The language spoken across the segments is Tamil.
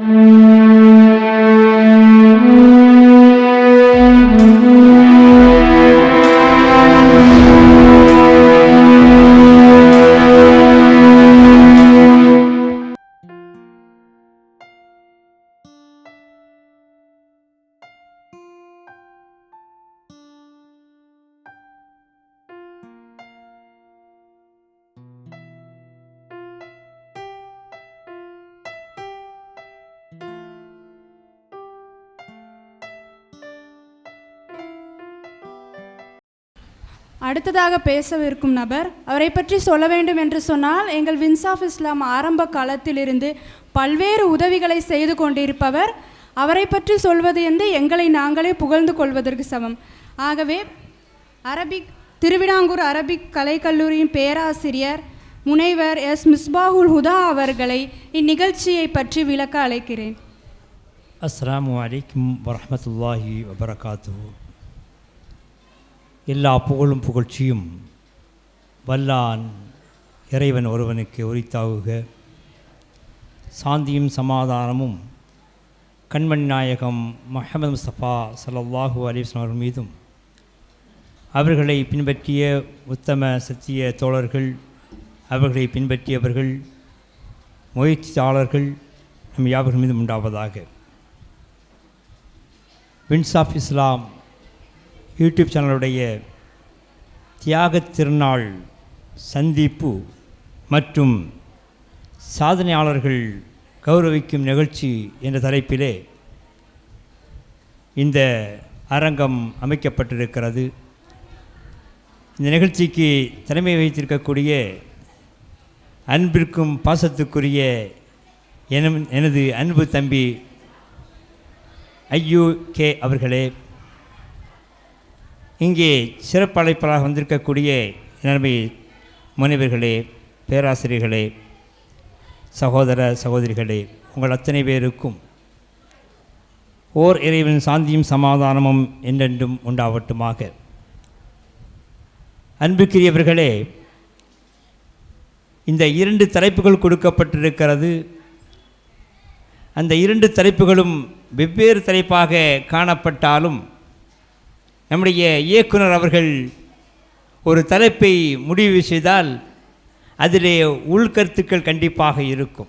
Mm-hmm. அடுத்ததாக பேசவிருக்கும் நபர் அவரை பற்றி சொல்ல வேண்டும் என்று சொன்னால் எங்கள் வின்சாஃப் இஸ்லாம் ஆரம்ப காலத்திலிருந்து பல்வேறு உதவிகளை செய்து கொண்டிருப்பவர். அவரை பற்றி சொல்வது என்று எங்களை நாங்களே புகழ்ந்து கொள்வதற்கு சமம். ஆகவே அரபிக் திருவிடாங்கூர் அரபிக் கலைக்கல்லூரியின் பேராசிரியர் முனைவர் எஸ். மிஸ்பாகுல் ஹுதா அவர்களை இந்நிகழ்ச்சியை பற்றி விளக்க அழைக்கிறேன். அஸ்லாம் வலைக்கம் வரமத்துல்லாஹி வபரகாத்து எல்லா புகழும் புகழ்ச்சியும் வல்லான் இறைவன் ஒருவனுக்கு உரித்தாகுக. சாந்தியும் சமாதானமும் கண்மணி நாயகம் மஹமது முஸ்தபா ஸல்லல்லாஹு அலிஸ்லாம் அவர்கள் மீதும். அவர்களை பின்பற்றிய உத்தம சத்திய தோழர்கள் அவர்களை பின்பற்றியவர்கள் முயற்சியாளர்கள் நம் யாவர்கள் மீதும் உண்டாவதாக. வின்ஸ் ஆஃப் இஸ்லாம் யூடியூப் சேனலுடைய தியாகத் திருநாள் சந்திப்பு மற்றும் சாதனையாளர்கள் கௌரவிக்கும் நிகழ்ச்சி என்ற தலைப்பிலே இந்த அரங்கம் அமைக்கப்பட்டிருக்கிறது. இந்த நிகழ்ச்சிக்கு தலைமை வகித்திருக்கக்கூடிய அன்பிற்கும் பாசத்துக்குரிய எனது அன்பு தம்பி ஐயூ கே அவர்களே இங்கே சிறப்பு வந்திருக்கக்கூடிய நன்மை முனைவர்களே பேராசிரியர்களே சகோதர சகோதரிகளே உங்கள் அத்தனை பேருக்கும் ஓர் இறைவன் சாந்தியும் சமாதானமும் என்றென்றும் உண்டாவட்டுமாக. அன்புக்குரியவர்களே இந்த இரண்டு தலைப்புகள் கொடுக்கப்பட்டிருக்கிறது. அந்த இரண்டு தலைப்புகளும் வெவ்வேறு தலைப்பாக காணப்பட்டாலும் நம்முடைய இயக்குனர் அவர்கள் ஒரு தலைப்பை முடிவு செய்தால் அதிலே உள்கருத்துக்கள் கண்டிப்பாக இருக்கும்.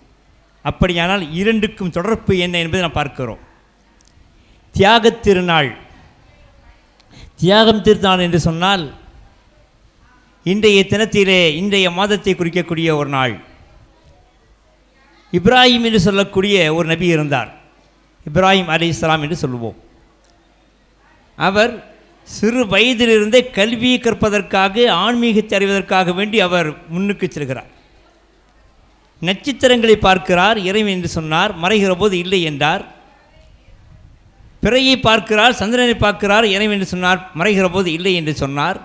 அப்படியானால் இரண்டுக்கும் தொடர்பு என்ன என்பதை நாம் பார்க்கிறோம். தியாகத் திருநாள். தியாகம் திருநாள் என்று சொன்னால் இன்றைய தினத்திலே இன்றைய மாதத்தை குறிக்கக்கூடிய ஒரு நாள். இப்ராஹிம் என்று சொல்லக்கூடிய ஒரு நபி இருந்தார். இப்ராஹிம் அலி இஸ்லாம் என்று சொல்லுவோம். அவர் சிறு வயதிலிருந்தே கல்வியை கற்பதற்காக ஆன்மீகத்தை அறிவதற்காக வேண்டி அவர் முன்னுக்கு செல்கிறார். நட்சத்திரங்களை பார்க்கிறார் இறைவன் என்று சொன்னார் மறைகிற போது இல்லை என்றார். பிறையை பார்க்கிறார் சந்திரனை பார்க்கிறார் இறைவன் என்று சொன்னார் மறைகிற போது இல்லை என்று சொன்னார்.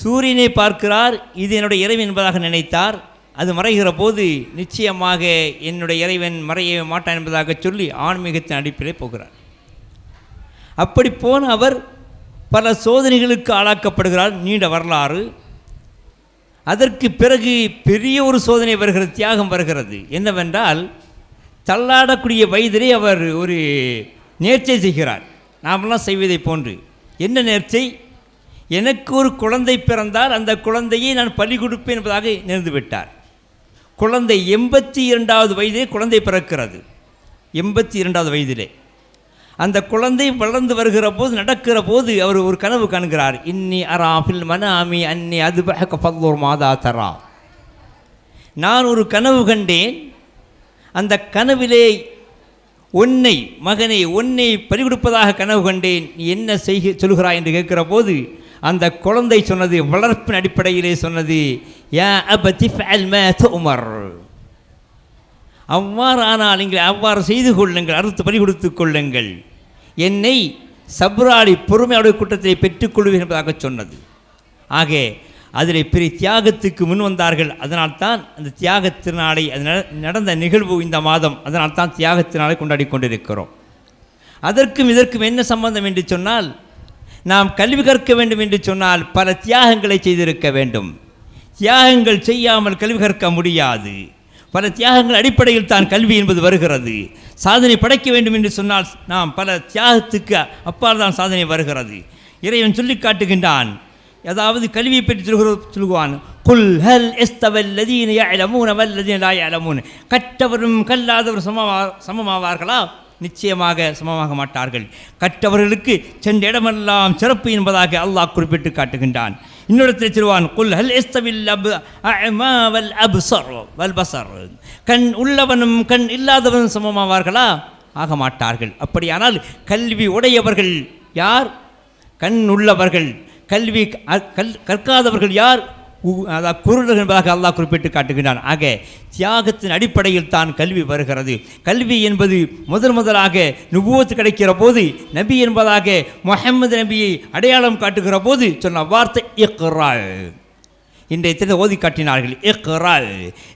சூரியனை பார்க்கிறார் இது என்னுடைய இறைவன் என்பதாக நினைத்தார். அது மறைகிற போது நிச்சயமாக என்னுடைய இறைவன் மறைய மாட்டான் என்பதாக சொல்லி ஆன்மீகத்தின் அடிப்பிலே போகிறார். அப்படி போன அவர் பல சோதனைகளுக்கு ஆளாக்கப்படுகிறார் நீண்ட வரலாறு. அதற்கு பிறகு பெரிய ஒரு சோதனை வருகிறது தியாகம் வருகிறது. என்னவென்றால் தள்ளாடக்கூடிய வயதிலே அவர் ஒரு நேர்ச்சை செய்கிறார். நாமெல்லாம் செய்வதை போன்று. என்ன நேர்ச்சை? எனக்கு ஒரு குழந்தை பிறந்தால் அந்த குழந்தையை நான் பலி கொடுப்பேன் என்பதாக நேர்ந்து விட்டார். குழந்தை எண்பத்தி இரண்டாவது வயதிலே குழந்தை பிறக்கிறது. எண்பத்தி இரண்டாவது வயதிலே. அந்த குழந்தை வளர்ந்து வருகிற போது நடக்கிற போது அவர் ஒரு கனவு காண்கிறார். இன்னி அராஃபில் மனாமி அன்னி அது பல்லூர் மாதா தரா. நான் ஒரு கனவு கண்டேன். அந்த கனவிலே உன்னை மகனை உன்னை பறிகொடுப்பதாக கனவு கண்டேன். நீ என்ன செய்க சொல்கிறாய் என்று கேட்கிற போது அந்த குழந்தை சொன்னது வளர்ப்பின் அடிப்படையிலே சொன்னது யா அபதி ஃபஅல் மா அவ்வாறு ஆனால் நீங்கள் அவ்வாறு செய்து கொள்ளுங்கள் அறுத்து பறி கொடுத்து கொள்ளுங்கள். என்னை சப்ராளி பொறுமையுடைய கூட்டத்தை பெற்றுக்கொள்வேன் என்பதாக சொன்னது. ஆக அதில் பெரிய தியாகத்துக்கு முன் வந்தார்கள். அதனால்தான் அந்த தியாக திருநாளை அது நட- நடந்த நிகழ்வு இந்த மாதம். அதனால்தான் தியாக திருநாளை கொண்டாடி கொண்டிருக்கிறோம். அதற்கும் இதற்கும் என்ன சம்பந்தம் என்று சொன்னால் நாம் கல்வி கற்க வேண்டும் என்று சொன்னால் பல தியாகங்களை செய்திருக்க வேண்டும். தியாகங்கள் செய்யாமல் கல்வி கற்க முடியாது. பல தியாகங்கள் அடிப்படையில் தான் கல்வி என்பது வருகிறது. சாதனை படைக்க வேண்டும் என்று சொன்னால் நாம் பல தியாகத்துக்கு அப்பால் தான் சாதனை வருகிறது. இறைவன் சொல்லி காட்டுகின்றான் அதாவது கல்வியை பற்றி சொல்கிற சொல்லுவான் குல் ஹல் எஸ்தவல்லதீன யஅலமூன வல்லதீன லா யஅலமூன். கற்றவரும் கல்லாதவரும் சமமா சமமாவார்களா? நிச்சயமாக சமமாக மாட்டார்கள். கற்றவர்களுக்கு சென்ற இடமெல்லாம் சிறப்பு என்பதாக அல்லாஹ் குறிப்பிட்டு காட்டுகின்றான். இன்னொருத்தர் சொல்வான் குல் ஹல் இஸ்தவில் அப் அஅமா வல் அப்சர் வல் பசர். கண் உள்ளவனும் கண் இல்லாதவனும் சமமாவார்களா? ஆக மாட்டார்கள். அப்படியானால் கல்வி உடையவர்கள் யார்? கண் உள்ளவர்கள். கல்வி அ- கல் கற்காதவர்கள் யார்? அதாவது குருடர் என்பதாக அல்லாஹ் குறிப்பிட்டு காட்டுகின்றான். ஆக தியாகத்தின் அடிப்படையில் தான் கல்வி வருகிறது. கல்வி என்பது முதன் முதலாக நுபுவத்து கிடைக்கிற போது நபி என்பதாக முஹம்மது நபியை அடையாளம் காட்டுகிற போது சொன்ன வார்த்தை இயக்குறாள் இன்றைய தினம் ஓதி காட்டினார்கள் இக்ரா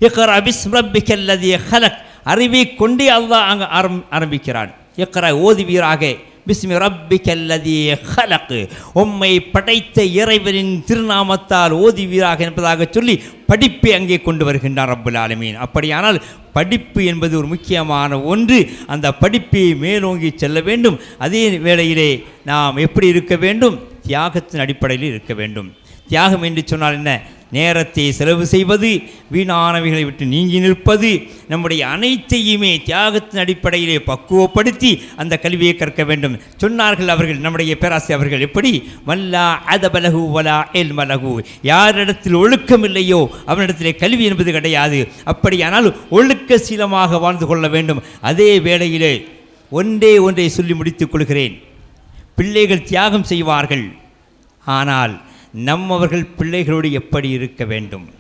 இக்ரா பிஸ்ரபிக்கல்லதிய ஹலக். அறிவை கொண்டே அல்லாஹ் அங்கே ஆரம் ஆரம்பிக்கிறான். இக்ரா ஓதுவீராக பிஸ்மி ரப்பிக்கல்லதி ஹலக்கு. உம்மை படைத்த இறைவனின் திருநாமத்தால் ஓதுவீராக என்பதாக சொல்லி படிப்பை அங்கே கொண்டு வருகின்றார் ரப்புல் ஆலமீன். அப்படியானால் படிப்பு என்பது ஒரு முக்கியமான ஒன்று. அந்த படிப்பை மேலோங்கி செல்ல வேண்டும். அதே வேளையிலே நாம் எப்படி இருக்க வேண்டும்? தியாகத்தின் அடிப்படையில் இருக்க வேண்டும். தியாகம் என்று சொன்னால் என்ன? நேரத்தை செலவு செய்வது வீணானவைகளை விட்டு நீங்கி நிற்பது நம்முடைய அனைத்தையுமே தியாகத்தின் அடிப்படையிலே பக்குவப்படுத்தி அந்த கல்வியை கற்க வேண்டும். சொன்னார்கள் அவர்கள் நம்முடைய பேராசி அவர்கள் எப்படி? வல்லா அதபலகு வலா எல் மலகு யாரிடத்தில் ஒழுக்கம் இல்லையோ அவனிடத்திலே கல்வி என்பது கிடையாது. அப்படியானால் ஒழுக்க சீலமாக வாழ்ந்து கொள்ள வேண்டும். அதே வேளையிலே ஒன்றே ஒன்றை சொல்லி முடித்துக் கொள்கிறேன். பிள்ளைகள் தியாகம் செய்வார்கள். ஆனால் நம்மவர்கள் பிள்ளைகளோடு எப்படி இருக்க வேண்டும்?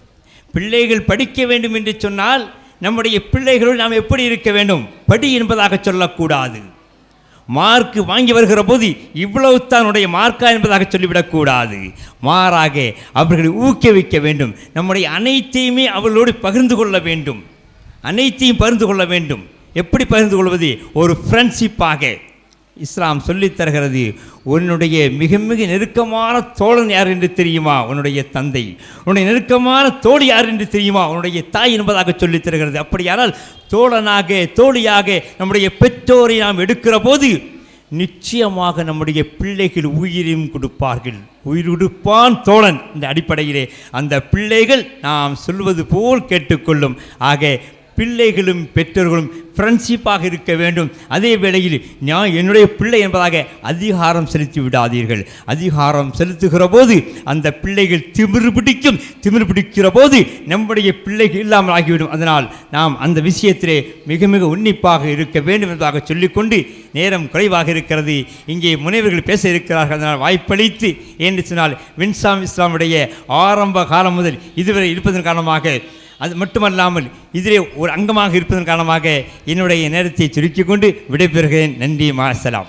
பிள்ளைகள் படிக்க வேண்டும் என்று சொன்னால் நம்முடைய பிள்ளைகளோடு நாம் எப்படி இருக்க வேண்டும்? படி என்பதாக சொல்லக்கூடாது. மார்க்கு வாங்கி வருகிற போது இவ்வளவு தானுடைய மார்க்கா என்பதாக சொல்லிவிடக்கூடாது. மாறாக அவர்களை ஊக்குவிக்க வேண்டும். நம்முடைய அனைத்தையுமே அவர்களோடு பகிர்ந்து கொள்ள வேண்டும். அனைத்தையும் பகிர்ந்து கொள்ள வேண்டும். எப்படி பகிர்ந்து கொள்வது? ஒரு ஃப்ரெண்ட்ஷிப்பாக இஸ்லாம் சொல்லித் தருகிறது உன்னுடைய மிக மிக நெருக்கமான தோழன் யார் என்று தெரியுமா? உன்னுடைய தந்தை. உன்னுடைய நெருக்கமான தோழி யார் என்று தெரியுமா? உன்னுடைய தாய் என்பதாக சொல்லித் தருகிறது. அப்படியானால் தோழனாக தோழியாக நம்முடைய பெற்றோரை நாம் எடுக்கிற போது நிச்சயமாக நம்முடைய பிள்ளைகள் உயிரையும் கொடுப்பார்கள். உயிர் கொடுப்பான் தோழன். இந்த அடிப்படையிலே அந்த பிள்ளைகள் நாம் சொல்வது போல் கேட்டுக்கொள்ளும். ஆக பிள்ளைகளும் பெற்றோர்களும் ஃப்ரெண்ட்ஷிப்பாக இருக்க வேண்டும். அதே வேளையில் நான் என்னுடைய பிள்ளை என்பதாக அதிகாரம் செலுத்தி விடாதீர்கள். அதிகாரம் செலுத்துகிற போது அந்த பிள்ளைகள் திமிரு பிடிக்கும். திமிரு பிடிக்கிற போது நம்முடைய பிள்ளைகள் இல்லாமல் ஆகிவிடும். அதனால் நாம் அந்த விஷயத்திலே மிக மிக உன்னிப்பாக இருக்க வேண்டும் என்பதாக சொல்லிக்கொண்டு நேரம் குறைவாக இருக்கிறது. இங்கே முனைவர்கள் பேச இருக்கிறார்கள். அதனால் வாய்ப்பளித்து என்று சொன்னால் வின்சாம் இஸ்லாமுடைய ஆரம்ப காலம் முதல் இதுவரை இருப்பதன் காரணமாக அது மட்டுமல்லாமல் இதிலே ஒரு அங்கமாக இருப்பதன் காரணமாக என்னுடைய நேரத்தை சுருக்கிக் கொண்டு விடைபெறுகிறேன். நன்றி மாசலாம்